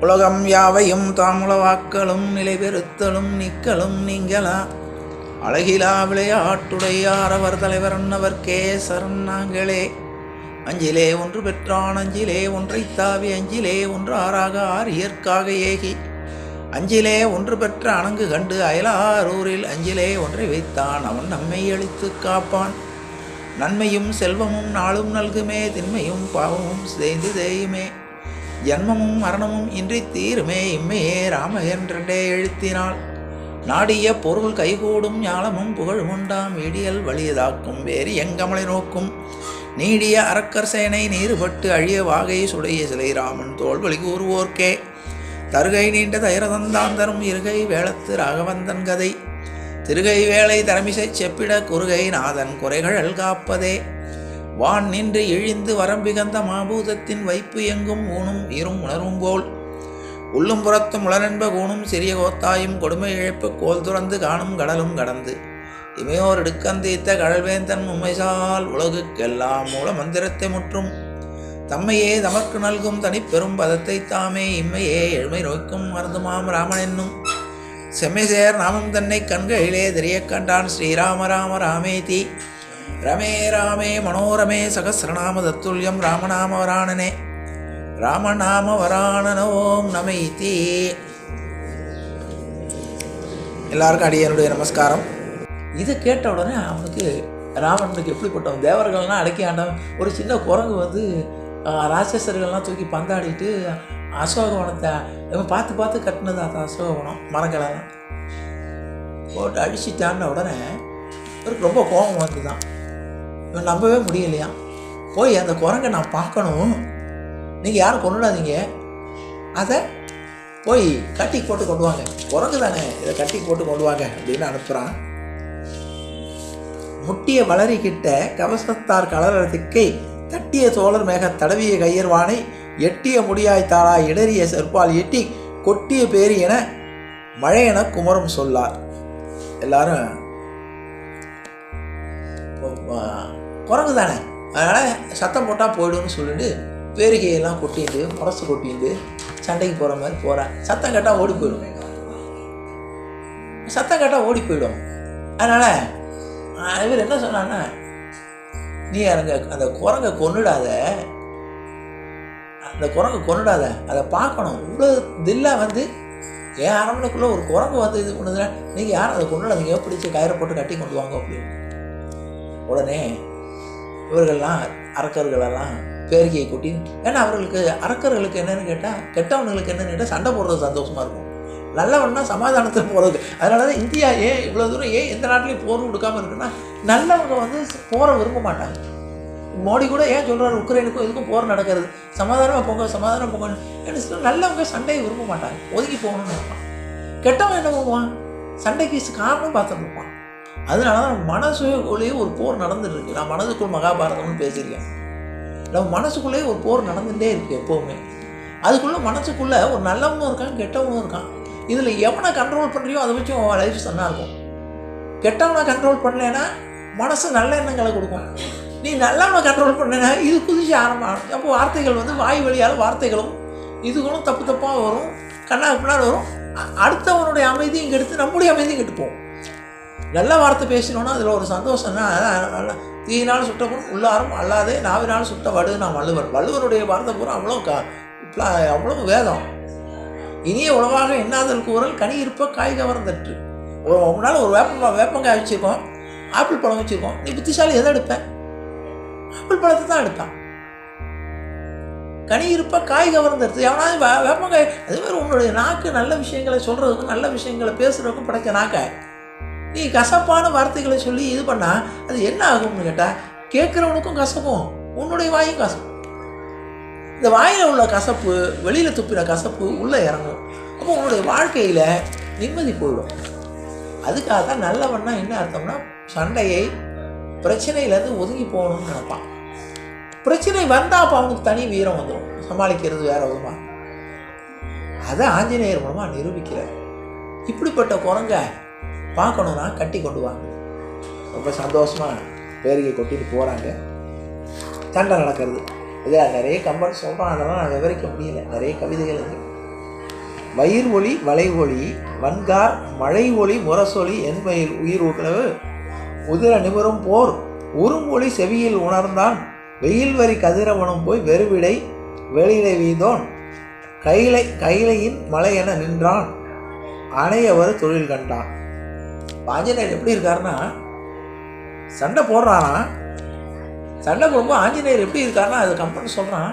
உலகம் யாவையும் தாமுளவாக்களும் நிலைபெறுத்தலும் நிக்கலும் நீங்களா அழகிலா விளையாட்டுடையார் அவர் தலைவர் அன்னவர் கேசரன் நாங்களே அஞ்சிலே ஒன்று பெற்றான் அஞ்சிலே ஒன்றை தாவி அஞ்சிலே ஒன்று ஆறாக ஆரியற்காக ஏகி. அஞ்சிலே ஒன்று பெற்ற அணங்கு கண்டு அயலாரூரில் அஞ்சிலே ஒன்றை வைத்தான் அவன் நம்மை அழித்து காப்பான். நன்மையும் செல்வமும் நாளும் நல்குமே திண்மையும் பாவமும் செய்து தேயுமே. ஜன்மமும் மரணமும் இன்றி தீருமே இம்மையே ராம என்றே எழுத்தினாள். நாடிய பொருள் கைகூடும் ஞாலமும் புகழும் உண்டாம் இடியல் வலியதாக்கும் வேறு எங்கமலை நோக்கும். நீடிய அரக்கர் சேனை நீறுபட்டு அழிய வாகை சுடைய சிலை ராமன் தோல்வழி கூறுவோர்க்கே. தருகை நீண்ட தைரதந்தான் தரும் இருகை வேளத்து ராகவந்தன் கதை. திருகை வேலை தரமிசை செப்பிட குறுகை நாதன் குறைகள் காப்பதே. வான் நின்று இழிந்து வரம்பிகந்த மாபூதத்தின் வைப்பு எங்கும் ஊனும் இரும் உணரும் போல். உள்ளும் புறத்தும் உளரென்ப கூணும் சிறிய கோத்தாயும் கொடுமை இழைப்பு கோல் துறந்து காணும் கடலும் கடந்து. இமையோர் இடுக்கந்தீத்த கடல்வேந்தன் உண்மைசால் உலகுக்கெல்லாம் மூல மந்திரத்தை முற்றும். தம்மையே தமக்கு நல்கும் தனிப்பெரும் பதத்தை தாமே இம்மையே எழுமை நோய்க்கும் மருந்துமாம் ராமன் என்னும். செம்மைசேர் நாமம் தன்னை கண்களிலே தெரியக் கண்டான் ஸ்ரீராம ராம ராமேதி. ரமே ராமே மனோரமே சகசிரநாம தத்துல்யம் ராமநாம வராணனே ராமநாம வராணன ஓம் நமைதி. எல்லாருக்கும் அடியனுடைய நமஸ்காரம். இதை கேட்ட உடனே அவனுக்கு ராவணனுக்கு எப்படிப்பட்டவன் தேவர்கள்லாம் அடக்கி ஆண்டவன் ஒரு சின்ன குரங்கு வந்து ராட்சசர்கள்லாம் தூக்கி பந்தாடிட்டு அசோகவனத்தை இவன் பார்த்து பார்த்து கட்டினது அந்த அசோகவனம் மரங்களெல்லாம் போட்டு அடிச்சிட்டான்ன உடனே இவருக்கு ரொம்ப கோபம் வந்துதான். இவன் நம்பவே முடியலையா? போய் அந்த குரங்கை நான் பார்க்கணும். நீங்கள் யாரும் கொண்டுடாதீங்க அதை போய் கட்டி போட்டு கொண்டு வாங்க. குரங்கு தானே இதை கட்டி போட்டு கொண்டு வாங்க அப்படின்னு அனுப்புகிறான் முட்டிய வளரிக்கிட்ட கவசத்தார் கலரத்துக்கை தட்டிய தோழர் மேக தடவிய கையர்வானை எட்டிய முடியாய் தாளாய் இடறிய செற்பால் எட்டி கொட்டிய பேரி என மழையென குமரம் சொல்லார். எல்லாரும் குரங்கு தானே அதனால் சத்தம் போட்டால் போய்டும்னு சொல்லிட்டு பேரிகையெல்லாம் கொட்டிட்டு முரசு கொட்டிட்டு சண்டைக்கு போகிற மாதிரி போகிறேன் சத்தம் கேட்டால் ஓடி போயிடும். சத்தம் கேட்டால் ஓடி போயிடும். அதனால் இவர் என்ன சொன்னான்னா நீ அங்க அந்த குரங்கை கொன்னுடாத. அந்த குரங்கை கொன்னுடாத. அதை பார்க்கணும். இவ்வளோ தில்லா வந்து என் அரண்மனைக்குள்ளே ஒரு குரங்கு வந்து இது பண்ணுதுன்னா நீங்கள் யாரும் அதை கொண்டுடாதீங்க பிடிச்சி கயிறை போட்டு கட்டி கொண்டு வாங்க. அப்படின்னு. உடனே இவர்கள்லாம் அரக்கர்களெல்லாம் பேரிக்கையை கூட்டி ஏன்னா அவர்களுக்கு அரக்கர்களுக்கு என்னென்னு கேட்டால் கெட்டவனுங்களுக்கு என்னென்னு கேட்டால் சண்டை போடுறது சந்தோஷமாக இருக்கும். நல்லவன்னா சமாதானத்தில் போகிறது அதனால தான் இந்தியா ஏன் இவ்வளோ தூரம் ஏன் எந்த நாட்டிலையும் போர் கொடுக்காம இருக்குன்னா நல்லவங்க வந்து போரை விரும்ப மாட்டாங்க. மோடி கூட ஏன் சொல்கிறாரு உக்ரைனுக்கும் இதுக்கும் போர் நடக்கிறது? சமாதானமாக போங்க சமாதானம் போங்க என்ன சொல்ல நல்லவங்க சண்டையை விரும்ப மாட்டாங்க. ஒதுக்கி போகணும்னு நினைப்பான் கெட்டவன் என்ன பண்ணுவான்? சண்டைக்கு காரணம் பார்த்துருப்பான் அதனால தான் மனசுக்குள்ளேயே ஒரு போர் நடந்துட்டு நான் மனதுக்குள் மகாபாரதம்னு பேசியிருக்கேன். நம்ம மனசுக்குள்ளேயே ஒரு போர் நடந்துகிட்டே இருக்குது எப்போவுமே. அதுக்குள்ளே மனசுக்குள்ளே ஒரு நல்லவனும் இருக்கான் கெட்டவனும் இருக்கான். இதில் எவனை கண்ட்ரோல் பண்ணுறியோ அதை வச்சு உன் லைஃப் நல்லா இருக்கும். கெட்டவனை கண்ட்ரோல் பண்ணலைன்னா மனசு நல்ல எண்ணங்களை கொடுக்கும். நீ நல்லவனை கண்ட்ரோல் பண்ணலைன்னா இது குதிச்சு ஆரம்பம். அப்போ வார்த்தைகள் வந்து வாய் வழியால் வார்த்தைகளும் இதுகளும் தப்பு தப்பாக வரும். கண்ணா பின்னால் வரும். அடுத்தவனுடைய அமைதியும் கெடுத்து நம்முடைய அமைதியும் கெட்டுப்போம் நல்ல வார்த்தை பேசினோன்னா அதில் ஒரு சந்தோஷம்னா அதான் தீயினால் சுட்டப்படும் உள்ளாரும் அல்லாதே நாவினால் சுட்ட வடு நான் வள்ளுவர். வள்ளுவருடைய வார்த்தை பூரா அவ்வளோ க பிளா- அவ்வளோ வேதம். இனிய உணவாக எண்ணாதல் கூறல் கனி இருப்ப காய் கவர்ந்தற்று ஒரு முன்னால் ஒரு வேப்ப வேப்பங்காய் வச்சுருக்கோம் ஆப்பிள் பழம் வச்சுருக்கோம். நீ புத்திசாலி எதை எடுப்பேன் ஆப்பிள் பழத்தை தான் எடுப்பான் கனி இருப்ப காய் கவர்ந்துடுது எவனாவது வேப்பங்காய் அதே மாதிரி உன்னுடைய நாக்கு நல்ல விஷயங்களை சொல்கிறதுக்கும் நல்ல விஷயங்களை பேசுகிறதுக்கும் படைச்ச நாக்காய் நீ கசப்பான வார்த்தைகளை சொல்லி இது பண்ணால் அது என்ன ஆகும்னு கேட்டால் கேட்குறவனுக்கும் கசப்பும் உன்னுடைய வாயும் கசப்பும் இந்த வாயில் உள்ள கசப்பு வெளியில் துப்பின கசப்பு உள்ளே இறங்கும். அப்போ உன்னுடைய வாழ்க்கையில் நிம்மதி போயிடும். அதுக்காக தான் நல்லவன்னா என்ன அர்த்தம்னா சண்டையை பிரச்சனையிலேருந்து ஒதுங்கி போகணும்னு நினைப்பான். பிரச்சனை வந்தால் அப்போ அவனுக்கு தனி வீரம் வந்துடும் சமாளிக்கிறது வேற விதமா. அதை ஆஞ்சநேயர் மூலமாக நிரூபிக்கிறார். இப்படிப்பட்ட குரங்க பார்க்கணுன்னா கட்டி கொண்டு வாங்க. ரொம்ப சந்தோஷமாக பேரிகை கொட்டிட்டு போகிறாங்க சண்டை நடக்கிறது. இதில் நிறைய கம்பன் சொல்கிறான் அதெல்லாம் நான் விவரிக்க முடியல. நிறைய கவிதைகள் இருக்கு. வயிர் ஒளி வளை ஒளி வன்கார் மழை ஒளி முரசொலி என்பயில் உயிர் உணவு உதிர நிமிரும் போர் உறுமொழி செவியில் உணர்ந்தான். வெயில் வரி கதிரவனும் போய் வெறுவிடை வெளியிலே வீந்தோன் கைலை கைலையின் மலை என நின்றான். அணையவர் தொழில் கண்டான். ஆஞ்சநேயர் எப்படி இருக்காருன்னா சண்டை போடுறானா? சண்டை போடும்போது ஆஞ்சநேயர் எப்படி இருக்காருன்னா அது கம்பெனி சொல்கிறான்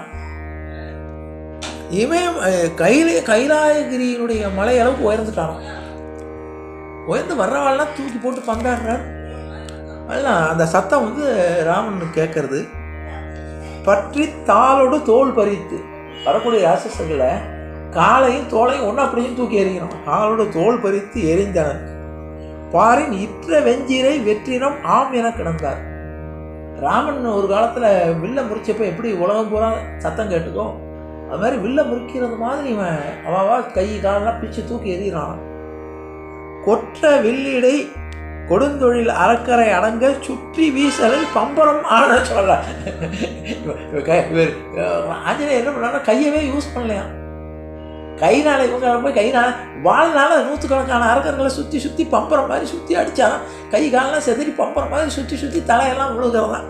இவன் அஹ், கையில கைலாயகிரியினுடைய மலை அளவுக்கு உயர்ந்துட்டானான் உயர்ந்து வர்றவாள்லாம் தூக்கி போட்டு பந்தாடுறார். அதெல்லாம் அந்த சத்தம் வந்து ராமன் கேட்கறது. பற்றி தாளோடு தோல் பறித்து வரக்கூடிய ராட்சசர்களை காலையும் தோலையும் ஒன்றா பிடிச்சும் தூக்கி எறிகிறோம் காலோடு தோல் பறித்து எரிந்தனர் பாரின் இற்ற வெஞ்சீரை வெற்றினம் ஆம் என கிடந்தார். ராமன் ஒரு காலத்தில் வில்ல முறிச்சப்ப எப்படி உலகம் பூரா சத்தம் கேட்டுக்கோ அது மாதிரி வில்ல முறிக்கிறது மாதிரி இவன் அவாவா கை காலெல்லாம் பிச்சு தூக்கி எறிகிறான். கொற்ற வில்லிடை கொடுந்தொழில் அறக்கரை அடங்க சுற்றி வீசலை பம்பரம் ஆன சொல்ற ஆஞ்சநேயர் என்ன பண்ணா கையவே யூஸ் பண்ணலையாம். கைனால இவங்க போய் கைனால் வாழ்நாள் நூற்றுக்கணக்கான அரக்கர்களை சுற்றி சுற்றி பம்புற மாதிரி சுற்றி அடித்தான் கை காலெலாம் செதறி பம்புற மாதிரி சுற்றி சுற்றி தலையெல்லாம் விழுகிறதான்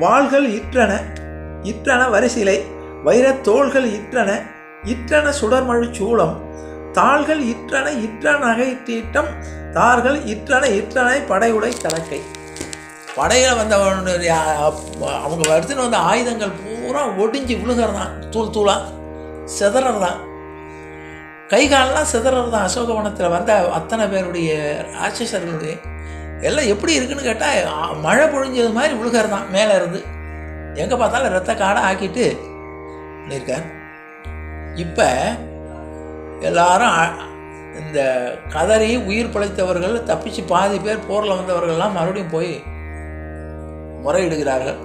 வாள்கள் இற்றன இற்றன வரிசிலை வைரத் தோள்கள் இற்றன இற்றன சுடர்மழு சூளம் தாள்கள் இற்றன இற்ற நகை தீட்டம் தார்கள் இற்றன இற்றனை படையுடை தலக்கை படையில் வந்தவனுடைய அவங்க எடுத்துன்னு வந்த ஆயுதங்கள் பூரா ஒடிஞ்சு விழுகிறதான் தூள் தூளாக சிதறதான் கை காலெல்லாம் சிதறதான் அசோகவனத்தில் வந்த அத்தனை பேருடைய ராட்சசர்களுடைய எல்லாம் எப்படி இருக்குன்னு கேட்டால் மழை பொழிஞ்சது மாதிரி விழுகிறதான் மேலே இருந்து. எங்கே பார்த்தாலும் ரத்த காடை ஆக்கிட்டு பண்ணியிருக்கார் இப்போ எல்லாரும் இந்த கதறி உயிர் பிழைத்தவர்கள் தப்பிச்சு பாதி பேர் போரில் வந்தவர்கள்லாம் மறுபடியும் போய் முறையிடுகிறார்கள்.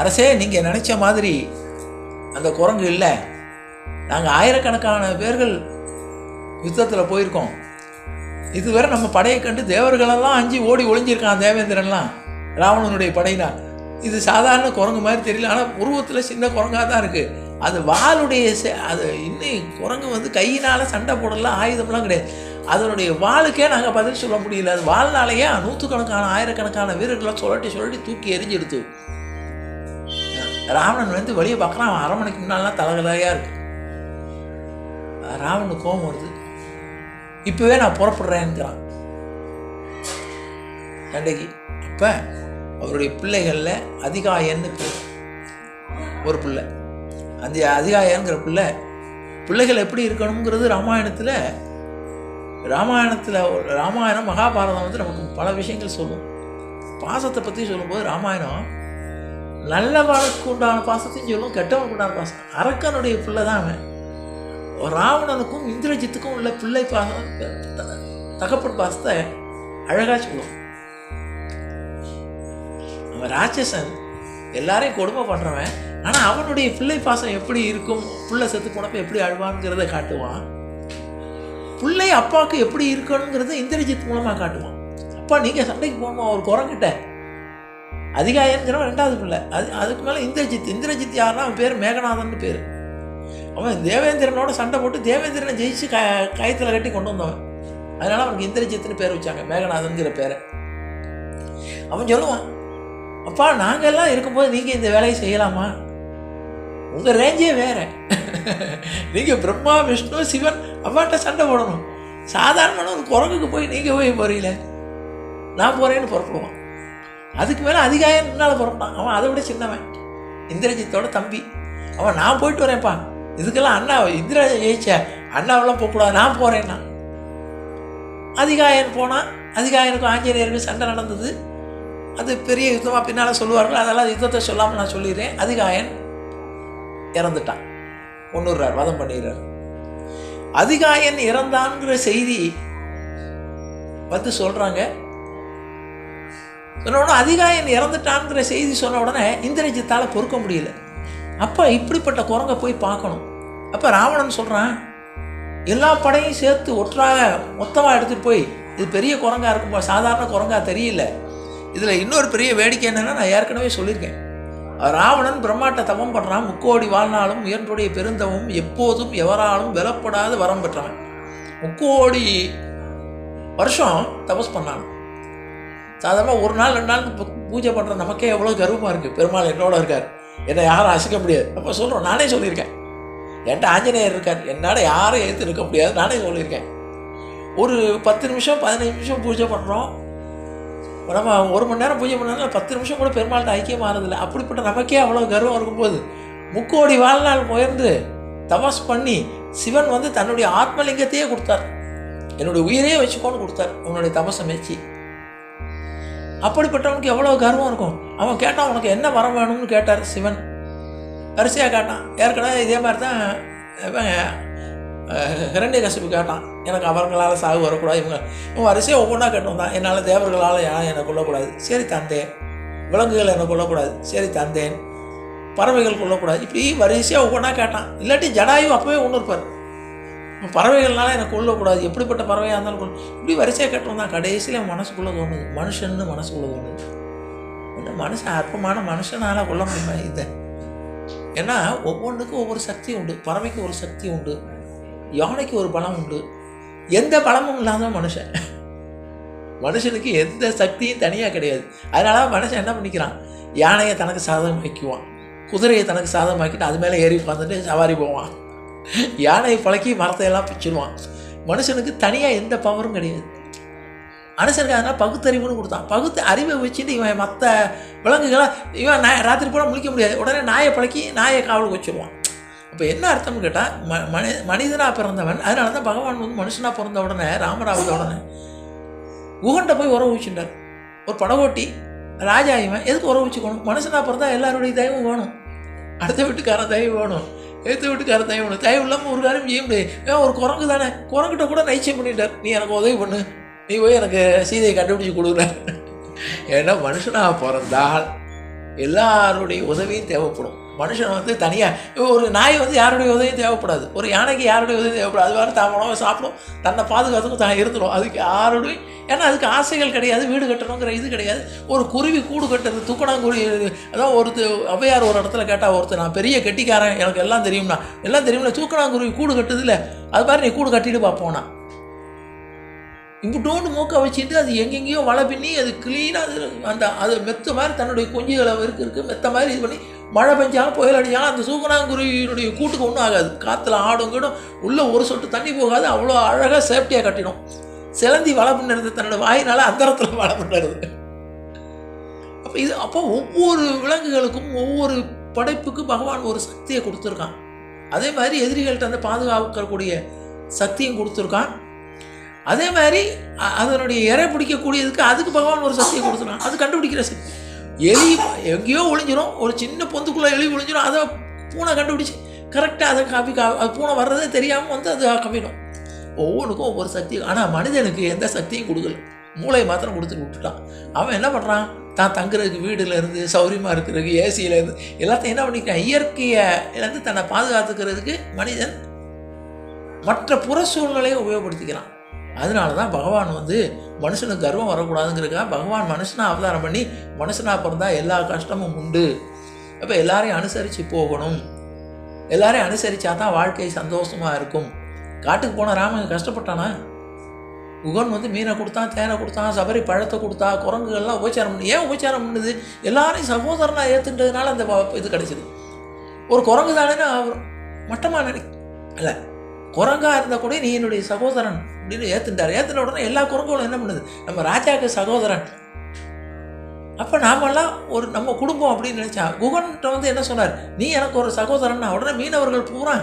அரசே நீங்கள் நினச்ச மாதிரி அந்த குரங்கு இல்லை. நாங்கள் ஆயிரக்கணக்கான பேர்கள் யுத்தத்தில் போயிருக்கோம். இதுவரை நம்ம படையை கண்டு தேவர்களெல்லாம் அஞ்சு ஓடி ஒளிஞ்சிருக்கான் தேவேந்திரன்லாம் ராவணனுடைய படையினா இது சாதாரண குரங்கு மாதிரி தெரியல ஆனால் உருவத்தில் சின்ன குரங்காக தான் இருக்குது அது வாளுடைய செ- அது இன்னும் குரங்கு வந்து கையினால் சண்டை போடலாம் ஆயுதம்லாம் கிடையாது. அதனுடைய வாளுக்கே நாங்கள் பதில் சொல்ல முடியல. அது வாழ்னாலேயே நூற்றுக்கணக்கான ஆயிரக்கணக்கான வீரர்களை சொல்லட்டி சொல்லட்டி தூக்கி எரிஞ்செடுத்து ராவணன் வந்து வெளியே பார்க்குறான் அவன் அரண்மனைக்கு முன்னாலாம் தலகலையாக இருக்கு. ராவனுக்கு கோபம் வருது. இப்போவே நான் புறப்படுறேன்ங்கிறான் கண்டகி அப்போ அவருடைய பிள்ளைகளில் அதிகாயன்னு பேர். ஒரு பிள்ளை. அந்த அதிகாயங்கிற பிள்ளை பிள்ளைகள் எப்படி இருக்கணுங்கிறது ராமாயணத்தில் ராமாயணத்தில் ராமாயணம் மகாபாரதம் வந்து நமக்கு பல விஷயங்கள் சொல்லும். பாசத்தை பற்றி சொல்லும்போது ராமாயணம் நல்லவனுக்கு உண்டான பாசத்தையும் சொல்லும் கெட்டவனுக்கு உண்டான பாசம். அரக்கனுடைய பிள்ளை தான் அவன். ராவணனுக்கும் இந்திரஜித்துக்கும் உள்ள பிள்ளை பாசம் தகப்பன் பாசத்தை அழகாக சொல்லும். அவன் ராட்சசன் எல்லாரையும் கொடுமை பண்ணுறவன் ஆனால் அவனுடைய பிள்ளை பாசம் எப்படி இருக்கும்? பிள்ளை செத்து போனப்ப எப்படி அழுவான்ங்கிறத காட்டுவான். பிள்ளை அப்பாவுக்கு எப்படி இருக்கணுங்கிறத இந்திரஜித் மூலமாக காட்டுவான். அப்பா நீங்கள் சண்டைக்கு போகணுமா? ஒரு குரங்கிட்ட. அதிகாயங்கிறவன் ரெண்டாவது பிள்ளை. அது அதுக்கு மேலே இந்திரஜித். இந்திரஜித் யாருன்னா அவன் பேர் மேகநாதன் பேர். அவன் தேவேந்திரனோட சண்டை போட்டு தேவேந்திரனை ஜெயிச்சு க கயத்தில் கட்டி கொண்டு வந்தவன். அதனால் அவனுக்கு இந்திரஜித்னு பேர் வச்சாங்க மேகநாதன்கிற பேரை. அவன் சொல்லுவான் அப்பா நாங்கள் எல்லாம் இருக்கும்போது நீங்கள் இந்த வேலையை செய்யலாமா? உங்கள் ரேஞ்சே வேறு. நீங்கள் பிரம்மா விஷ்ணு சிவன் அவ்வாட்ட சண்டை போடணும். சாதாரணமான ஒரு குரங்குக்கு போய் நீங்கள் போய் போகிறீங்களே நான் போகிறேன்னு புறப்படுவான் அதுக்கு மேலே அதிகாயம் என்னால் பிறந்தான் அவன் அதை விட சின்னவன். இந்திரஜித்தோட தம்பி. அவன் நான் போயிட்டு வரேன்ப்பா. இதுக்கெல்லாம் அண்ணா இந்திரா ஜெயிச்ச அண்ணாவெல்லாம் போகக்கூடாது. நான் போகிறேன்னா அதிகாயன் போனான் அதிகாயனுக்கும் ஆஞ்சநேயருக்கும் சண்டை நடந்தது. அது பெரிய யுத்தமாக பின்னால் சொல்லுவார்கள். அதெல்லாம் யுத்தத்தை சொல்லாமல் நான் சொல்லிடுறேன். அதிகாயன் இறந்துட்டான். ஒன்றுறார் வதம் பண்ணிடுறார். அதிகாயன் இறந்தான்ங்கிற செய்தி வந்து சொல்கிறாங்க சொன்ன உடனே அதிகாயன் இறந்துட்டான்ங்கிற செய்தி சொன்ன உடனே இந்திரஜித்தால் பொறுக்க முடியல. அப்போ இப்படிப்பட்ட குரங்கை போய் பார்க்கணும். அப்போ ராவணன் சொல்கிறான் எல்லா படையும் சேர்த்து ஒற்றாக மொத்தமாக எடுத்துகிட்டு போய் இது பெரிய குரங்காக இருக்கும்? சாதாரண குரங்காக தெரியல. இதில் இன்னொரு பெரிய வேடிக்கை என்னென்னா நான் ஏற்கனவே சொல்லியிருக்கேன். ராவணன் பிரம்மாட்ட தவம் பண்ணுறான் முக்கோடி வாழ்நாளும் உயர்ந்துடைய பெருந்தவம் எப்போதும் எவராலும் வெலப்படாது வரம் பெற்றான் முக்கோடி வருஷம் தபஸ் பண்ணான். சாதாரணமாக ஒரு நாள் ரெண்டு நாள் பூஜை பண்ணுற நமக்கே எவ்வளோ கர்வமாக இருக்குது பெருமாள் என்னோட இருக்கார். என்னை யாரும் அசைக்க முடியாது. அப்போ சொல்கிறோம் நானே சொல்லியிருக்கேன். என்கிட்ட ஆஞ்சநேயர் இருக்கார். என்னால் யாரும் ஏற்று இருக்க முடியாது. நானே சொல்லியிருக்கேன். ஒரு பத்து நிமிஷம் பதினஞ்சு நிமிஷம் பூஜை பண்ணுறோம் நம்ம ஒரு மணி நேரம் பூஜை பண்ணாலும் பத்து நிமிஷம் கூட பெருமாள்கிட்ட ஐக்கியமானதில்லை. அப்படிப்பட்ட நமக்கே அவ்வளோ கர்வம் இருக்கும்போது முக்கோடி வாழ்நாள் முயன்று தபாஸ் பண்ணி சிவன் வந்து தன்னுடைய ஆத்மலிங்கத்தையே கொடுத்தார். என்னுடைய உயிரையே வச்சுக்கோன்னு கொடுத்தார். உன்னுடைய தபசை மேய்ச்சி அப்படிப்பட்டவனுக்கு எவ்வளோ கர்வம் இருக்கும்? அவன் கேட்டான் உனக்கு என்ன வரம் வேணும்னு கேட்டார் சிவன். வரிசையாக கேட்டான் ஏற்கனவே இதே மாதிரி தான் இரண்டிய ஹிரண்ய கசிப்பு கேட்டான் எனக்கு அவர்களால் சாகு வரக்கூடாது. இவங்க இவன் வரிசையாக ஒவ்வொன்றா கேட்டு வந்தான் என்னால் தேவர்களால் யாரும் என்னை கொள்ளக்கூடாது சரி தந்தேன். விலங்குகள் என்னை கொள்ளக்கூடாது சரி தந்தேன். பறவைகள் கொள்ளக்கூடாது இப்படி வரிசையாக ஒவ்வொன்றா கேட்டான். இல்லாட்டி ஜடாயு அப்போவே ஒன்று இருப்பார் பறவைகள்னால எனக்கு கொள்ளக்கூடாது எப்படிப்பட்ட பறவையாக இருந்தாலும் கொள்ள இப்படி வரிசையாக கட்டணும் தான் கடைசியில் மனசுக்குள்ளே தோணுது. மனுஷன்னு மனசுக்குள்ளே தோணுது. இன்னும் மனுஷன் அற்பமான மனுஷனால் கொல்ல முடியுமா இதை? ஏன்னா ஒவ்வொன்றுக்கும் ஒவ்வொரு சக்தி உண்டு. பறவைக்கு ஒரு சக்தி உண்டு. யானைக்கு ஒரு பலம் உண்டு. எந்த பலமும் இல்லாத மனுஷன். மனுஷனுக்கு எந்த சக்தியும் தனியாக கிடையாது. அதனால மனுஷன் என்ன பண்ணிக்கிறான்? யானையை தனக்கு சாதகமாக்குவான் குதிரையை தனக்கு சாதகமாக்கிட்டு அது மேலே ஏறி உட்காந்துட்டு சவாரி போவான். யானையை பழக்கி மரத்தையெல்லாம் பிச்சிடுவான் மனுஷனுக்கு தனியாக எந்த பவரும் கிடையாது. மனுஷனுக்கு அதனால் பகுத்தறிவுன்னு கொடுத்தான். பகுத்து அறிவை வச்சுட்டு இவன் மற்ற விலங்குகளாக இவன் நாய் ராத்திரி பூரா முழிக்க முடியாது. உடனே நாயை பழக்கி நாயை காவலுக்கு வச்சுருவான். அப்போ என்ன அர்த்தம்னு கேட்டால் ம மனி மனிதனாக பிறந்தவன் அதனால தான் பகவான் வந்து மனுஷனாக பிறந்த உடனே ராமராவத உடனே குகன்ட்ட போய் உறவு வச்சுட்டார். ஒரு படகோட்டி ராஜா இவன் எதுக்கு உறவு வச்சுக்கணும்? மனுஷனாக பிறந்தா எல்லாருடைய தயவும் வேணும். அடுத்த வீட்டுக்காரன் தயவு வேணும். எடுத்த வீட்டுக்காரன் தயவு பண்ணு. தயவு இல்லாமல் ஒரு காரியம் செய்ய முடியாது. ஏன் ஒரு குரங்கு தானே. குரங்கிட்ட கூட நைச்சம் பண்ணிட்டார். நீ எனக்கு உதவி பண்ணு. நீ போய் எனக்கு சீதையை கண்டுபிடிச்சி கொடுக்குற. ஏன்னா மனுஷனாக பிறந்தால் எல்லாருடைய உதவியும் தேவைப்படும். மனுஷன் வந்து தனியாக ஒரு நாய் வந்து யாருடைய உதவியும் தேவைப்படாது. ஒரு யானைக்கு யாருடைய உதவியும் தேவைப்படாது. அது வேறு தான் உணவை சாப்பிடும். தன்னை பாதுகாத்துக்கும் தான் இருந்துடும் அதுக்கு யாருடைய ஏன்னா அதுக்கு ஆசைகள் கிடையாது. வீடு கட்டணுங்கிற இது கிடையாது. ஒரு குருவி கூடு கட்டுறது துக்கணாங்குருவி அதான் ஒருத்தர் ஔவையார் ஒரு இடத்துல கேட்டால் ஒருத்தர் நான் பெரிய கெட்டிக்காரன் எனக்கு எல்லாம் தெரியும்னா. எல்லாம் தெரியும்ல தூக்கணாங்குருவி கூடு கட்டுதில்ல அது மாதிரி நீ கூடு கட்டிட்டு பார்ப்போனா இம்புட்டோண்டு மூக்க வச்சுட்டு அது எங்கெங்கேயோ வலை பின்னி அது க்ளீனாக அது அந்த அது மெத்த மாதிரி தன்னுடைய குஞ்சுகளை இருக்கு இருக்கு மெத்த மாதிரி இது பண்ணி மழை பெஞ்சாலும் புயல் அடித்தாலும் அந்த சூக்கணாங்குருவியினுடைய கூட்டுக்கு ஒன்றும் ஆகாது. காற்றுல ஆடும் கீடும் உள்ளே ஒரு சொட்டு தண்ணி போகாது. அவ்வளோ அழகாக சேஃப்டியாக கட்டிடும் சிலந்தி வலை பண்ணுறது தன்னோட வாயினால் அந்தரத்தில் வலை பண்ணுறது அப்போ இது அப்போ ஒவ்வொரு விலங்குகளுக்கும் ஒவ்வொரு படைப்புக்கும் பகவான் ஒரு சக்தியை கொடுத்துருக்கான். அதே மாதிரி எதிரிகள்கிட்ட வந்து பாதுகாக்கக்கூடிய சக்தியும் கொடுத்துருக்கான். அதே மாதிரி அதனுடைய இறை பிடிக்கக்கூடியதுக்கு அதுக்கு பகவான் ஒரு சக்தியை கொடுத்துருக்கான். அது கண்டுபிடிக்கிற சக்தி. எலி எங்கேயோ ஒளிஞ்சிரும். ஒரு சின்ன பொந்துக்குள்ளே எலி ஒளிஞ்சிரும். அதை பூனை கண்டுபிடிச்சி கரெக்டாக அதை காப்பி கா அது பூனை வர்றதே தெரியாமல் வந்து அது கம்மிடும் ஒவ்வொன்றுக்கும் ஒவ்வொரு சக்தி. ஆனால் மனிதனுக்கு எந்த சக்தியும் கொடுக்கல. மூளையை மாத்திரம் கொடுத்துட்டு விட்டுட்டான். அவன் என்ன பண்ணுறான் தான் தங்குறதுக்கு வீடுலேருந்து சௌரியமாக இருக்கிறதுக்கு ஏசியிலேருந்து எல்லாத்தையும் என்ன பண்ணிக்கிறான்? இயற்கையிலேருந்து தன்னை பாதுகாத்துக்கிறதுக்கு மனிதன் மற்ற புற சூழ்நிலையை உபயோகப்படுத்திக்கிறான். அதனால தான் பகவான் வந்து மனுஷனுக்கு கர்வம் வரக்கூடாதுங்கிறக்கா பகவான் மனுஷனாக அவதாரம் பண்ணி மனுஷனாக பிறந்தால் எல்லா கஷ்டமும் உண்டு. அப்போ எல்லாரையும் அனுசரித்து போகணும். எல்லாரையும் அனுசரித்தா தான் வாழ்க்கை சந்தோஷமாக இருக்கும். காட்டுக்கு போன ராமன் கஷ்டப்பட்டானா? குகன் வந்து மீனை கொடுத்தான் தேனை கொடுத்தான் சபரி பழத்தை கொடுத்தா குரங்குகள்லாம் உபச்சாரம் பண்ணி ஏன் உபச்சாரம் பண்ணுது? எல்லாரையும் சகோதரனாக ஏற்றுன்றதுனால அந்த இது கிடச்சிது. ஒரு குரங்கு தானே அவர் மட்டமாக நினை இல்லை குரங்கா இருந்தால் கூட நீ என்னுடைய சகோதரன் அப்படின்னு ஏற்றுட்டார் ஏற்றின உடனே எல்லா குரங்குகளும் என்ன பண்ணுது? நம்ம ராஜாக்கு சகோதரன். அப்போ நாமெல்லாம் ஒரு நம்ம குடும்பம் அப்படின்னு நினச்சா குகன்கிட்ட வந்து என்ன சொன்னார்? நீ எனக்கு ஒரு சகோதரன்னா உடனே மீனவர்கள் பூரா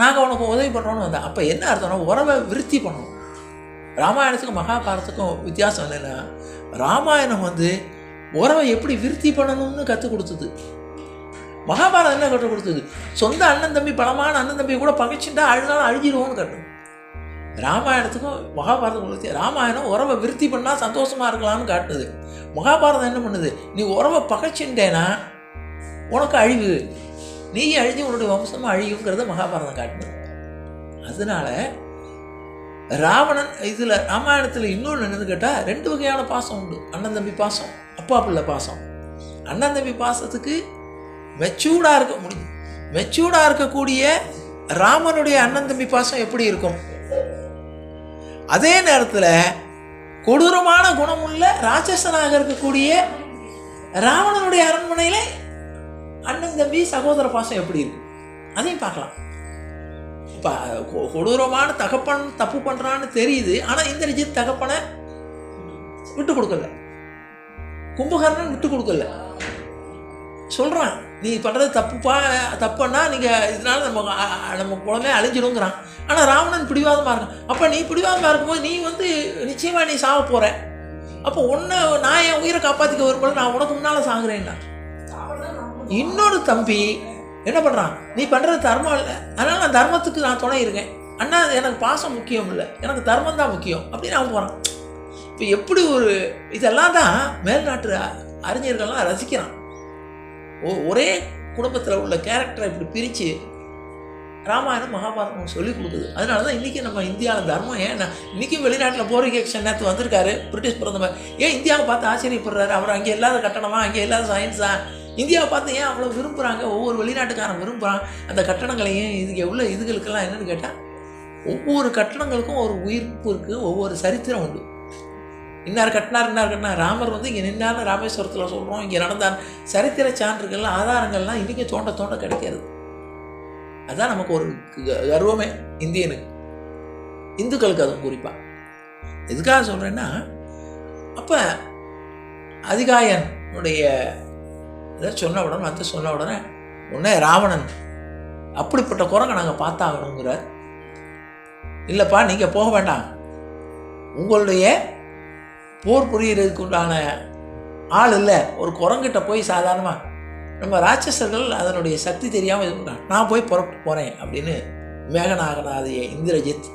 நாங்கள் உனக்கு உதவி பண்ணுறோன்னு வந்தேன் அப்போ என்ன அர்த்தம்னா உறவை விருத்தி பண்ணணும் ராமாயணத்துக்கும் மகாபாரதத்துக்கும் வித்தியாசம் இல்லைன்னா ராமாயணம் வந்து உறவை எப்படி விருத்தி பண்ணணும்னு கற்றுக் கொடுத்தது. மகாபாரதம் என்ன கற்றுக் கொடுத்தது? சொந்த அண்ணன் தம்பி பலமான அண்ணன் தம்பி கூட பகைச்சுட்டா அழுதாலும் அழுகிடுவோம்னு கட்டணும் ராமாயணத்துக்கும் மகாபாரதம் வித்தியா ராமாயணம் உறவை விருத்தி பண்ணால் சந்தோஷமாக இருக்கலாம்னு காட்டுது. மகாபாரதம் என்ன பண்ணுது? நீ உறவை பகைச்சுட்டேன்னா உனக்கு அழிவு. நீ அழிஞ்சு உன்னுடைய வம்சமும் அழியுங்கிறத மகாபாரதம் காட்டுது. அதனால ராவணன் இதில் ராமாயணத்தில் இன்னொன்று என்னன்னு கேட்டால் ரெண்டு வகையான பாசம் உண்டு. அண்ணன் தம்பி பாசம் அப்பா பிள்ளை பாசம். அண்ணன் தம்பி பாசத்துக்கு மெச்சூர்டாக இருக்க முடியும் மெச்சூர்டாக இருக்கக்கூடிய ராமனுடைய அண்ணன் தம்பி பாசம் எப்படி இருக்கும்? அதே நேரத்தில் கொடூரமான குணமுள்ள ராட்சசனாக இருக்கக்கூடிய ராவணனுடைய அரண்மனையில் அண்ணன் தம்பி சகோதர பாசம் எப்படி இருக்கும் அதையும் பார்க்கலாம். இப்போ கொடூரமான தகப்பன் தப்பு பண்ணுறான்னு தெரியுது. ஆனால் இந்திரஜித் தகப்பனை விட்டு கொடுக்கல. கும்பகர்ணன் விட்டு கொடுக்கல. சொல்கிறான் நீ பண்ணுறது தப்புப்பா தப்புன்னா நீங்கள் இதனால நம்ம நம்ம குழந்தை அழிஞ்சிடுங்கிறான். ஆனால் ராவணன் பிடிவாதமாக இருக்கான். அப்போ நீ பிடிவாதமாக இருக்கும்போது நீ வந்து நிச்சயமாக நீ சாக போகிற அப்போ உன்னை நான் என் உயிரை காப்பாற்றிக்க வரும்போது நான் உனக்கு முன்னால் சாகுறேன்னா இன்னொரு தம்பி என்ன பண்ணுறான் நீ பண்ணுறது தர்மம் இல்லை. அதனால் நான் தர்மத்துக்கு நான் துணை இருக்கேன். அண்ணா எனக்கு பாசம் முக்கியம் இல்லை. எனக்கு தர்மம் தான் முக்கியம். அப்படின்னு அவன் போகிறான் இப்போ எப்படி ஒரு இதெல்லாம் தான் மேல்நாட்டு அறிஞர்கள்லாம் ரசிக்கிறான். ஒரே குடும்பத்தில் உள்ள கேரக்டரை இப்படி பிரித்து ராமாயணம் மகாபாரதம் சொல்லி கொடுக்குது. அதனால தான் இன்றைக்கி நம்ம இந்தியாவில் தர்மம் ஏன் இன்றைக்கும் வெளிநாட்டில் போரிகேஷன் நேற்று வந்திருக்காரு பிரிட்டிஷ் பிரதமர். ஏன் இந்தியாவை பார்த்து ஆச்சரியப்படுறாரு? அவர் அங்கே இல்லாத கட்டணமா? அங்கே இல்லாத சயின்ஸா இந்தியாவை பார்த்து ஏன் அவ்வளோ விரும்புகிறாங்க ஒவ்வொரு வெளிநாட்டுக்காரன் விரும்புகிறான் அந்த கட்டணங்களையும் இதுக்கு உள்ள இதுகளுக்கெல்லாம் என்னென்னு கேட்டால் ஒவ்வொரு கட்டணங்களுக்கும் ஒரு உயிர்ப்பு இருக்குது ஒவ்வொரு சரித்திரம் உண்டு. இன்னார் கட்டினார் இன்னார் கட்டினார். ராமர் வந்து இங்கே நின்னார்னு ராமேஸ்வரத்தில் சொல்கிறோம் இங்கே நடந்தார் சரித்திர சான்றுகள்லாம் ஆதாரங்கள்லாம் இன்றைக்கி தோண்ட தோண்ட கிடைக்கிறது. அதுதான் நமக்கு ஒரு க- கர்வமே இந்தியனுக்கு. இந்துக்களுக்கு அதுவும் குறிப்பாக எதுக்காக சொல்கிறேன்னா அப்போ அதிகாயனுடைய இதை சொன்ன உடனே வந்து சொன்ன உடனே உடனே ராவணன் அப்படிப்பட்ட குரங்கை நாங்கள் பார்த்தாகணுங்கிறார். இல்லைப்பா நீங்கள் போக வேண்டாம். உங்களுடைய போர் புரிகிறதுக்கு உண்டான ஆள் இல்லை. ஒரு குரங்கிட்ட போய் சாதாரணமாக நம்ம ராட்சசர்கள் அதனுடைய சக்தி தெரியாமல் இது பண்ணுறாங்க நான் போய் புறப்பட்டு போகிறேன் அப்படின்னு மேகநாகநாதைய இந்திரஜித்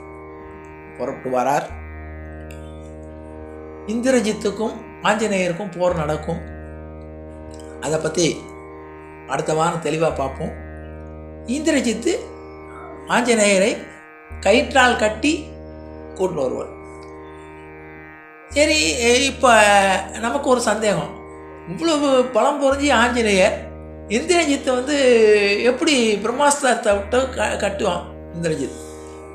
புறப்பட்டு வரார். இந்திரஜித்துக்கும் ஆஞ்சநேயருக்கும் போர் நடக்கும். அதை பற்றி அடுத்த வாரம் தெளிவாக பார்ப்போம். இந்திரஜித்து ஆஞ்சநேயரை கயிற்றால் கட்டி கூட்டு வருவார். சரி இப்போ நமக்கு ஒரு சந்தேகம். இவ்வளவு பலம் பொறிஞ்சி ஆஞ்சநேயர் இந்திரஜித்தை வந்து எப்படி பிரம்மாஸ்திரத்தை விட்டு க கட்டுவான் இந்திரஜித்?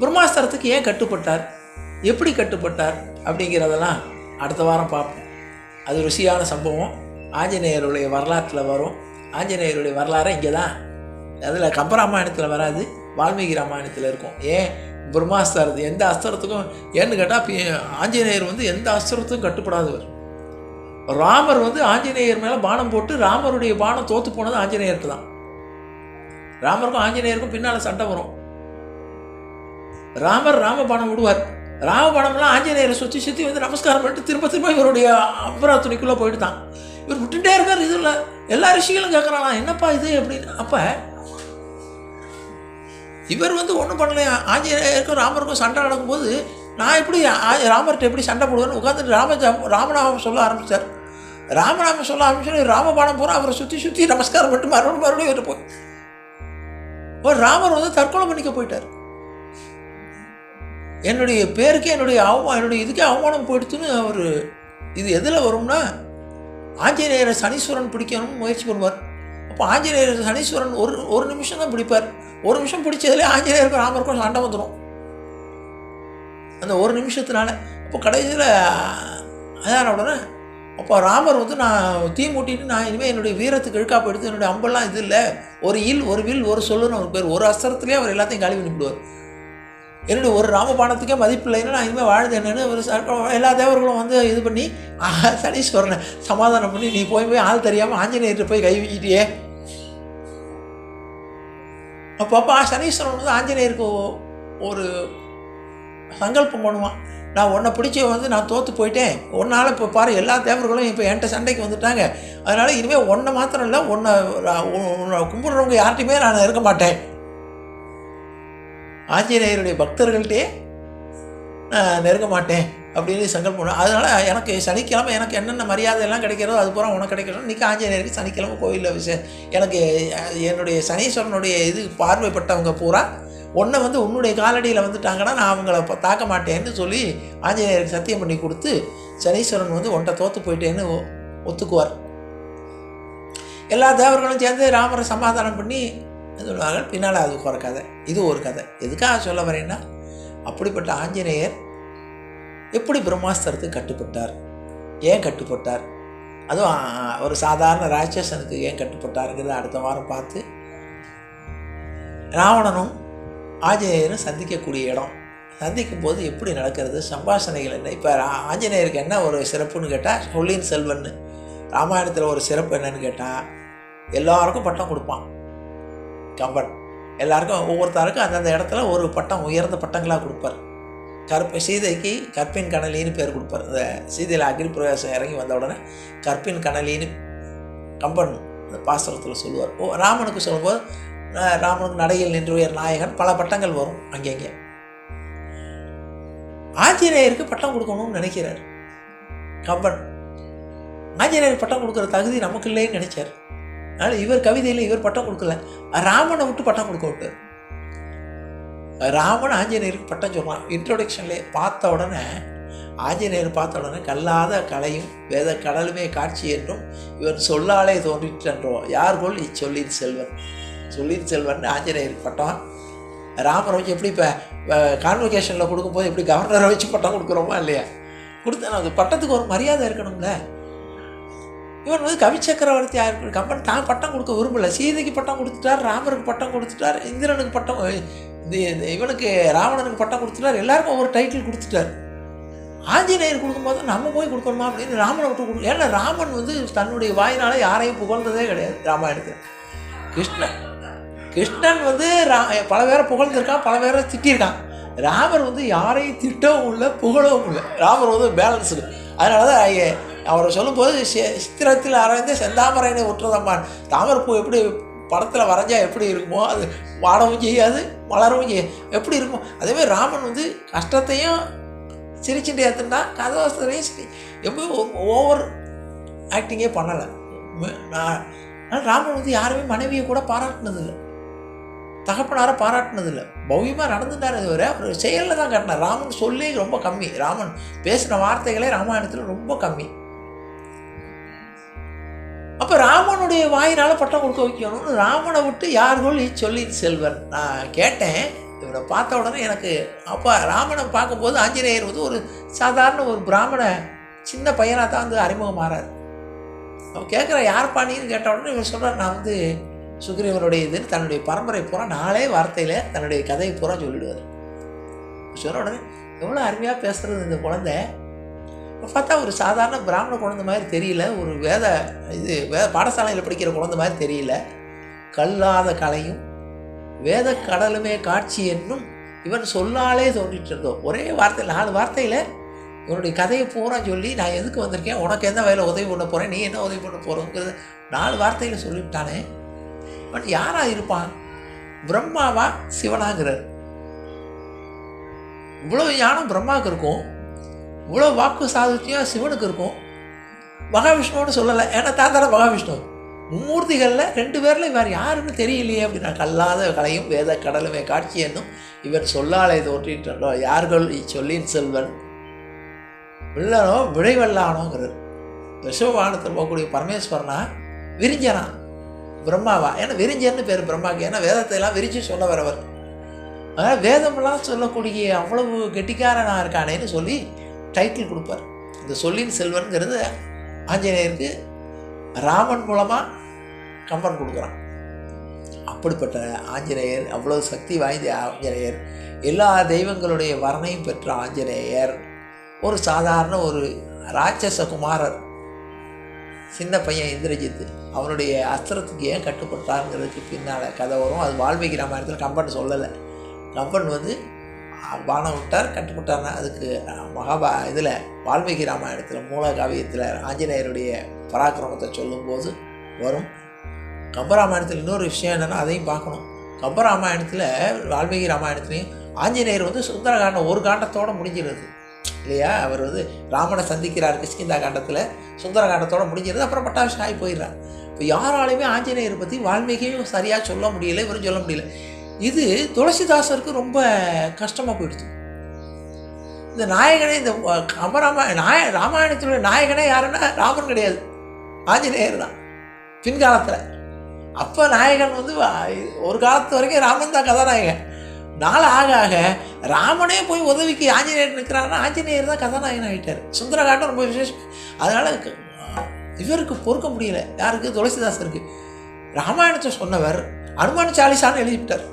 பிரம்மாஸ்திரத்துக்கு ஏன் கட்டுப்பட்டார்? எப்படி கட்டுப்பட்டார்? அப்படிங்கிறதெல்லாம் அடுத்த வாரம் பார்ப்போம். அது ருசியான சம்பவம். ஆஞ்சநேயருடைய வரலாற்றில் வரும். ஆஞ்சநேயருடைய வரலாறு இங்கே தான் அதில் கம்பராமாயணத்தில் வராது. வால்மீகி ராமாயணத்தில் இருக்கும். ஏன்? பிரம்மாஸ்திரத்து எந்த அஸ்திரத்துக்கும் ஏன்னு கேட்டால் ஆஞ்சநேயர் வந்து எந்த அஸ்திரத்துக்கும் கட்டுப்படாதவர். ராமர் வந்து ஆஞ்சநேயர் மேலே பானம் போட்டு ராமருடைய பானம் தோற்று போனது ஆஞ்சநேயருக்கு தான். ராமருக்கும் ஆஞ்சநேயருக்கும் பின்னால் சண்டை வரும். ராமர் ராமபானம் விடுவார். ராமபானம்லாம் ஆஞ்சநேயரை சுற்றி சுற்றி வந்து நமஸ்காரம் பண்ணிட்டு திரும்ப திரும்ப இவருடைய அம்பரா துணிக்குள்ளே போயிட்டு தான் இவர் விட்டுட்டே இருக்கார் இதில். எல்லா ரிஷிகளும் கேட்குறாங்களா என்னப்பா இது? அப்படின்னு. அப்போ இவர் வந்து ஒன்றும் பண்ணலையா? ஆஞ்சநேயருக்கும் ராமருக்கும் சண்டை நடக்கும்போது நான் எப்படி ராமர்கிட்ட எப்படி சண்டை போடுவேன்னு உட்காந்துட்டு ராம ராமநாமம் சொல்ல ஆரம்பித்தார் ராமநாமம் சொல்ல ஆரம்பிச்சு ராமபானம் பூரா அவரை சுற்றி சுற்றி நமஸ்காரம் மட்டும் மறுபடியும் மறுபடியும் இருப்போம் ஒரு ராமர் வந்து தற்கொலை பண்ணிக்க போயிட்டார். என்னுடைய பேருக்கே என்னுடைய அவமானம் என்னுடைய இதுக்கே அவமானம் போயிடுச்சுன்னு அவர் இது எதில் வரும்னா ஆஞ்சநேயரை சனீஸ்வரன் பிடிக்கணும்னு முயற்சி பண்ணுவார். அப்போ ஆஞ்சநேயர் சனீஸ்வரன் ஒரு ஒரு நிமிஷம் தான் பிடிப்பார். ஒரு நிமிஷம் பிடிச்சதுலே ஆஞ்சநேயருக்கும் ராமருக்கும் சண்டை வந்துடும் அந்த ஒரு நிமிஷத்தினால இப்போ கடைசியில் அதான் உடனே அப்போ ராமர் வந்து நான் தீ மூட்டிட்டு நான் இனிமேல் என்னுடைய வீரத்துக்கு இழுக்காப்பு எடுத்து என்னுடைய அம்பெல்லாம் இது இல்லை. ஒரு இல் ஒரு வில் ஒரு சொல்லுன்னு ஒரு பேர். ஒரு அஸ்திரத்துலேயே அவர் எல்லாத்தையும் காலி பண்ணிவிடுவார். என்னுடைய ஒரு ராமபாணத்துக்கே மதிப்பு இல்லைன்னா நான் இனிமேல் வாழ்ந்து என்னென்னு ஒரு எல்லா தேவர்களும் வந்து இது பண்ணி சனீஸ்வரனை சமாதானம் பண்ணி நீ போய் போய் ஆள் தெரியாமல் ஆஞ்சநேயர்கிட்ட போய் கை வீட்டியே அப்போ சனீஸ்வரன் வந்து ஆஞ்சநேயருக்கு ஒரு சங்கல்பம் பண்ணுவான் நான் உன்னை பிடிச்ச வந்து நான் தோற்று போயிட்டேன். உன்னால் இப்போ பாரு எல்லா தேவர்களும் இப்போ என்கிட்ட சண்டைக்கு வந்துட்டாங்க. அதனால் இனிமேல் ஒன்றை மாத்திரம் இல்லை உன்னை ரா- உ- உன்னை யார்கிட்டையுமே நான் இருக்க மாட்டேன். ஆஞ்சநேயருடைய பக்தர்கள்ட்டே நெருங்க மாட்டேன் அப்படின்னு சங்கல்பம் பண்ண அதனால் எனக்கு சனிக்கிழமை எனக்கு என்னென்ன மரியாதை எல்லாம் கிடைக்கிறதோ அது பூரா உனக்கு கிடைக்கிறோம் இன்றைக்கி ஆஞ்சநேயருக்கு சனிக்கிழமை கோயிலில் விஷயம் எனக்கு என்னுடைய சனீஸ்வரனுடைய இது பார்வைப்பட்டவங்க பூரா ஒன்றை வந்து உன்னுடைய காலடியில் வந்துட்டாங்கன்னா நான் அவங்கள தாக்க மாட்டேன்னு சொல்லி ஆஞ்சநேயருக்கு சத்தியம் பண்ணி கொடுத்து சனீஸ்வரன் வந்து ஒன்றை தோற்று போயிட்டேன்னு ஒ- ஒத்துக்குவார். எல்லா தேவர்களும் சேர்ந்து ராமரை சமாதானம் பண்ணி சொல்லுவார்கள்? பின்னால் அது ஒரு கதை. இது ஒரு கதை. எதுக்காக சொல்ல வரேன்னா அப்படிப்பட்ட ஆஞ்சநேயர் எப்படி பிரம்மாஸ்திரத்துக்கு கட்டுப்பட்டார்? ஏன் கட்டுப்பட்டார்? அதுவும் ஒரு சாதாரண ராட்சசனுக்கு ஏன் கட்டுப்பட்டாருங்கிறத அடுத்த வாரம் பார்த்து ராவணனும் ஆஞ்சநேயரும் சந்திக்கக்கூடிய இடம். சந்திக்கும் போது எப்படி நடக்கிறது? சம்பாஷணைகள் என்ன? இப்போ ஆஞ்சநேயருக்கு என்ன ஒரு சிறப்புன்னு கேட்டால் சொல்லின் செல்வன்னு. ராமாயணத்தில் ஒரு சிறப்பு என்னன்னு கேட்டால் எல்லாருக்கும் பட்டம் கொடுப்பான். கம்பன். எல்லாருக்கும் ஒவ்வொருத்தருக்கும் அந்தந்த இடத்துல ஒரு பட்டம் உயர்ந்த பட்டங்களாக கொடுப்பார். கற்ப சீதைக்கு கற்பின் கணலின்னு பேர் கொடுப்பார். இந்த சீதையில் அக்னி பிரவேசம் இறங்கி வந்த உடனே கற்பின் கணலின்னு கம்பன் அந்த பாசுரத்தில் சொல்லுவார். ஓ ராமனுக்கு சொல்லும்போது ராமனுக்கு நடையில் நின்று உயர் நாயகன் பல பட்டங்கள் வரும் அங்கங்கே ஆஞ்சநேயருக்கு பட்டம் கொடுக்கணும்னு நினைக்கிறார். கம்பன் ஆஞ்சநேயர் பட்டம் கொடுக்குற தகுதி நமக்கு இல்லைன்னு நினைச்சார். அதனால் இவர் கவிதையில் இவர் பட்டம் கொடுக்கல. ராமனை விட்டு பட்டம் கொடுக்க விட்டார் ராமன் ஆஞ்சநேயருக்கு பட்டம் சொல்கிறான் இன்ட்ரோடக்ஷன்லேயே பார்த்த உடனே ஆஞ்சநேயர் பார்த்த உடனே கல்லாத கலையும் வேத கடலுமே காட்சி என்றும் இவன் சொல்லாலே தோன்றிற்றன்றோ. போல்? இச்சொல்லின் செல்வன். சொல்லின் செல்வன் ஆஞ்சநேயருக்கு பட்டம். ராமரை வச்சு எப்படி இப்போ கான்வொகேஷனில் கொடுக்கும்போது எப்படி கவர்னரை வச்சு பட்டம் கொடுக்குறோமா இல்லையா? கொடுத்தா அது பட்டத்துக்கு ஒரு மரியாதை இருக்கணும்ல. இவன் வந்து கவி சக்கரவர்த்தி இருக்கு கம்பன் தான் பட்டம் கொடுக்க விரும்பல. சீதைக்கு பட்டம் கொடுத்துட்டார் ராமருக்கு பட்டம் கொடுத்துட்டார் இந்திரனுக்கு பட்டம் இந்த இந்த இவனுக்கு ராவணனுக்கு பட்டம் கொடுத்துட்டார். எல்லாருக்கும் ஒவ்வொரு டைட்டில் கொடுத்துட்டார். ஆஞ்சநேயர் கொடுக்கும்போது நம்ம போய் கொடுக்கணுமா அப்படின்னு ராமனை விட்டு கொடு ஏன்னா ராமன் வந்து தன்னுடைய வாயினால் யாரையும் புகழ்ந்ததே கிடையாது ராமாயணத்தில். கிருஷ்ணன் கிருஷ்ணன் வந்து ரா பல பேரை புகழ்ந்திருக்கான் பல பேரை திட்டியிருக்கான் ராமர் வந்து யாரையும் திட்டவும் இல்லை புகழவும் இல்லை. ராமர் வந்து பேலன்ஸ்டு அதனால தான் அவரை சொல்லும்போது சி- சித்திரத்தில் அரைந்து செந்தாமரையினை உற்றதம்மான். தாமரைப்பூ எப்படி படத்தில் வரைஞ்சா எப்படி இருக்குமோ அது வாடவும் செய்யாது மலரவும் செய்யாது எப்படி இருக்கும். அதேமாதிரி ராமன் வந்து கஷ்டத்தையும் சிரிச்சுட்டு ஏற்றுனா கதவாசத்தையும் சரி. எப்பவும் ஓவர் ஆக்டிங்கே பண்ணலை. நான் ஆனால் ராமன் வந்து யாருமே மனைவியை கூட பாராட்டினதில்லை. தகப்பனாரை பாராட்டினதில்லை. பவ்யமாக நடந்துட்டார் தவிர அவர் செயலில் தான் காட்டினார். ராமன் சொல்லி ரொம்ப கம்மி. ராமன் பேசின வார்த்தைகளே ராமாயணத்தில் ரொம்ப கம்மி. அப்போ ராமனுடைய வாயினால் பட்டம் கொடுக்க வைக்கணும்னு ராமனை விட்டு யார்கள் சொல்லி செல்வர். நான் கேட்டேன். இவனை பார்த்த உடனே எனக்கு அப்போ ராமனை பார்க்கும்போது ஆஞ்சநேயர் வந்து ஒரு சாதாரண ஒரு பிராமண சின்ன பையனாக தான் வந்து அறிமுகமாறார் அவன் கேட்குற யார் பாணின்னு கேட்ட உடனே இவன் சொல்கிறார் நான் வந்து சுக்ரீவனுடைய இதுன்னு தன்னுடைய பரம்பரை பூரா நாளே வார்த்தையில் தன்னுடைய கதையை பூரா சொல்லிடுவார். சொன்ன உடனே எவ்வளோ அருமையாக பேசுகிறது இந்த குழந்தை. பார்த்தா ஒரு சாதாரண பிராமண குழந்தை மாதிரி தெரியல ஒரு வேத இது வேத பாடசாலையில் படிக்கிற குழந்தை மாதிரி தெரியல. கல்லாத கலையும் வேத கடலுமே காட்சி என்னும் இவன் சொல்லாலே தோன்றிட்டு இருந்தோம். ஒரே வார்த்தையில் நாலு வார்த்தையில் இவனுடைய கதையை பூரா சொல்லி நான் எதுக்கு வந்திருக்கேன்? உனக்கு எந்த வகையில் உதவி பண்ண போகிறேன் நீ என்ன உதவி பண்ண போகிறோங்கிறது நாலு வார்த்தையில் சொல்லிவிட்டானே. பட் யாராக இருப்பான்? பிரம்மாவா சிவனாங்கிறார் இவ்வளோ ஞானம் பிரம்மாவுக்கு இருக்கும். இவ்வளோ வாக்கு சாதுத்தியம் சிவனுக்கு இருக்கும். மகாவிஷ்ணுன்னு சொல்லலை. ஏன்னா தான் தானே மகாவிஷ்ணு. மும்மூர்த்திகளில் ரெண்டு பேரில் இவர் யாருன்னு தெரியலையே அப்படின்னா கல்லாத கலையும் வேத கடலுமே காட்சி என்னும் இவர் சொல்லாலை தோற்றின்றோ யார்கள் இச்சொல்லின் செல்வன்? வில்லனோ விளைவல்லானோங்கிறது ரிஷபவானத்தில் போகக்கூடிய பரமேஸ்வரனா? விரிஞ்சனா? பிரம்மாவா? ஏன்னா விரிஞ்சன்னு பேர் பிரம்மாக்கு. ஏன்னா வேதத்தை எல்லாம் விரிச்சு சொல்ல வரவர் அதனால் வேதமெல்லாம் சொல்லக்கூடிய அவ்வளவு கெட்டிக்காரனாக இருக்கானேன்னு சொல்லி டைட்டில் கொடுப்பார். இந்த சொல்லின் செல்வன்கிறது ஆஞ்சநேயருக்கு ராமன் மூலமாக கம்பன் கொடுக்குறான். அப்படிப்பட்ட ஆஞ்சநேயர் அவ்வளோ சக்தி வாய்ந்த ஆஞ்சநேயர் எல்லா தெய்வங்களுடைய வரணையும் பெற்ற ஆஞ்சநேயர் ஒரு சாதாரண ஒரு ராட்சச குமாரர் சின்ன பையன் இந்திரஜித் அவனுடைய அஸ்திரத்துக்கு ஏன் கட்டுப்பட்டாருங்கிறதுக்கு பின்னால் கதை வரும். அது வால்மீகி ராமாயணத்தில் கம்பன் சொல்லலை. கம்பன் வந்து பானம் விட்டார் கட்டுப்பட்டார்னா அதுக்கு மகாபா இதில் வால்மீகி ராமாயணத்தில் மூல காவியத்தில் ஆஞ்சநேயருடைய பராக்கிரமத்தை சொல்லும்போது வரும். கம்பராமாயணத்தில் இன்னொரு விஷயம் என்னென்னா அதையும் பார்க்கணும். கம்பராமாயணத்தில் வால்மீகி ராமாயணத்துலேயும் ஆஞ்சநேயர் வந்து சுந்தர காண்டம் ஒரு காண்டத்தோடு முடிஞ்சிருது. இல்லையா? அவர் வந்து ராமனை சந்திக்கிறார் கிஷ்கிந்தா காண்டத்தில் சுந்தரகாண்டத்தோட முடிஞ்சிருது அப்புறம் பட்டாபிஷன் ஆகி போயிடுறார். இப்போ யாராலையுமே ஆஞ்சநேயர் பற்றி வால்மீகியும் சரியாக சொல்ல முடியல இவரும் சொல்ல முடியல. இது துளசிதாசருக்கு ரொம்ப கஷ்டமாக போயிடுது இந்த நாயகனே இந்த அமராம நாய ராமாயணத்தினுடைய நாயகனே யாருன்னா ராமன் கிடையாது. ஆஞ்சநேயர் தான். பின்காலத்தில். அப்போ நாயகன் வந்து ஒரு காலத்து வரைக்கும் ராமன் தான் கதாநாயகன். நாள் ஆக ஆக ராமனே போய் உதவிக்கு ஆஞ்சநேயர் நிற்கிறாருன்னா ஆஞ்சநேயர் தான் கதாநாயகன் ஆகிட்டார் சுந்தரகாண்டம் ரொம்ப விசேஷம். அதனால் இவருக்கு பொறுக்க முடியல. யாருக்கு? துளசிதாசருக்கு. ராமாயணத்தை சொன்னவர் அனுமான சாலிசான்னு எழுதிவிட்டார்.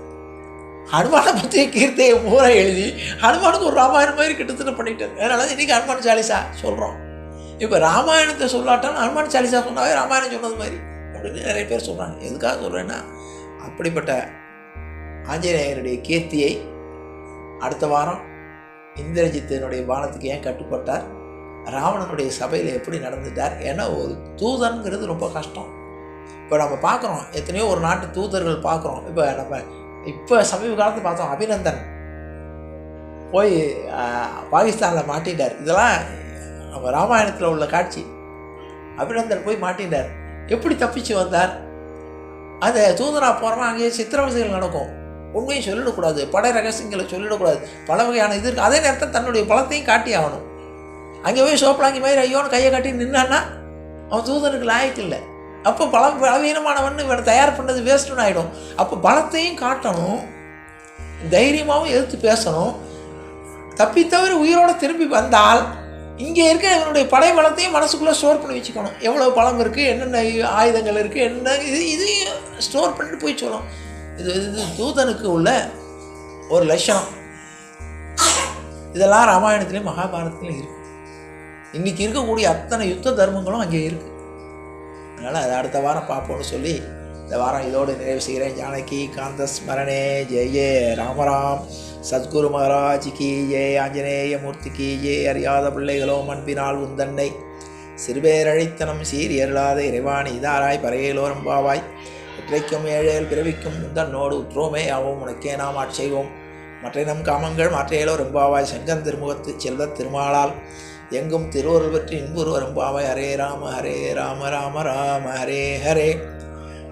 ஹனுமானை பற்றிய கீர்த்தையை பூரா எழுதி ஹனுமானுக்கு ஒரு ராமாயணம் மாதிரி கிட்டத்தட்ட பண்ணிட்டார். அதனால தான் இன்றைக்கி ஹனுமான் சாலிசா சொல்கிறோம் இப்போ ராமாயணத்தை சொல்லாட்டாலும் ஹனுமான் சாலிசா சொன்னாவே ராமாயணம் சொன்னது மாதிரி அப்படின்னு நிறைய பேர் சொல்கிறாங்க எதுக்காக சொல்கிறேன்னா அப்படிப்பட்ட ஆஞ்சநேயருடைய கீர்த்தியை அடுத்த வாரம் இந்திரஜித்தினுடைய பானத்துக்கு ஏன் கட்டுப்பட்டார்? ராவணனுடைய சபையில் எப்படி நடந்துட்டார்? ஏன்னா ஒரு தூதன்கிறது ரொம்ப கஷ்டம். இப்போ நம்ம பார்க்குறோம் எத்தனையோ ஒரு நாட்டு தூதர்கள் பார்க்குறோம். இப்போ நம்ம இப்போ சமீப காலத்தில் பார்த்தோம் அபிநந்தன் போய் பாகிஸ்தானில் மாட்டிட்டார். இதெல்லாம் நம்ம ராமாயணத்தில் உள்ள காட்சி. அபிநந்தன் போய் மாட்டிட்டார் எப்படி தப்பிச்சு வந்தார்? அதை தூதனா போகிறவன் அங்கேயே சித்திரவசைகள் நடக்கும். உண்மையும் சொல்லிடக்கூடாது. படை ரகசியங்களை சொல்லிடக்கூடாது. பல வகையான இது இருக்குது அதே நேரத்தில் தன்னுடைய பலத்தையும் காட்டி ஆகணும். அங்கே போய் சோப்பலாங்கி மாதிரி ஐயோன்னு கையை காட்டி நின்னான்னா அவன் தூதனுக்கு லாயக்கு இல்லை அப்போ பலம் பலவீனமானவன் இவனை தயார் பண்ணது வேஸ்ட்டுன்னு ஆகிடும் அப்போ பலத்தையும் காட்டணும். தைரியமாகவும் எதிர்த்து பேசணும். தப்பி தவிர உயிரோட திரும்பி வந்தால் இங்கே இருக்க இவனுடைய படை பலத்தையும் மனசுக்குள்ளே ஸ்டோர் பண்ணி வச்சுக்கணும். எவ்வளோ பலம் இருக்குது என்னென்ன ஆயுதங்கள் இருக்குது என்ன இது இதையும் ஸ்டோர் பண்ணிட்டு போய் சொல்லணும். இது இது தூதனுக்கு உள்ள ஒரு லட்சணம். இதெல்லாம் ராமாயணத்துலேயும் மகாபாரதத்துலேயும் இருக்குது இன்றைக்கி இருக்கக்கூடிய அத்தனை யுத்த தர்மங்களும் அங்கே இருக்குது அதனால் அதை அடுத்த வாரம் பார்ப்போம்னு சொல்லி இந்த வாரம் இதோடு நிறைவு செய்கிறேன். ஜானகி காந்த ஸ்மரணே ஜெய ஜெய ராமராம் சத்குரு மகாராஜ் கி ஜெய ஆஞ்சநேய மூர்த்தி கி ஜெய அறியாத பிள்ளைகளோ அன்பினால் உந்தன்னை. சிறுபேரழைத்தனம் சீரியருளாத இறைவாணி இதாராய் பறையலோரம் பாவாய். இற்றைக்கும் ஏழேல் பிறவிக்கும் உந்தன்னோடு உற்றோமே ஆவோம் உனக்கே நாம் ஆட்செய்வோம் மற்ற நம் காமங்கள் மாற்றையலோ ரொம்பாவாய் செங்கன் திருமுகத்து செல்வ திருமாலால். எங்கும் திருவருள் பற்றி இன்புரு ரெம்பாவாய் ஹரே ராம ஹரே ராம ராம ராம ஹரே ஹரே.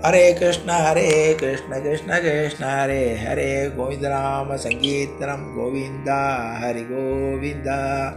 ஹரே கிருஷ்ண ஹரே கிருஷ்ண கிருஷ்ண கிருஷ்ண ஹரே ஹரே. கோவிந்த நாம சங்கீர்த்தனம் கோவிந்தா ஹரி கோவிந்தா.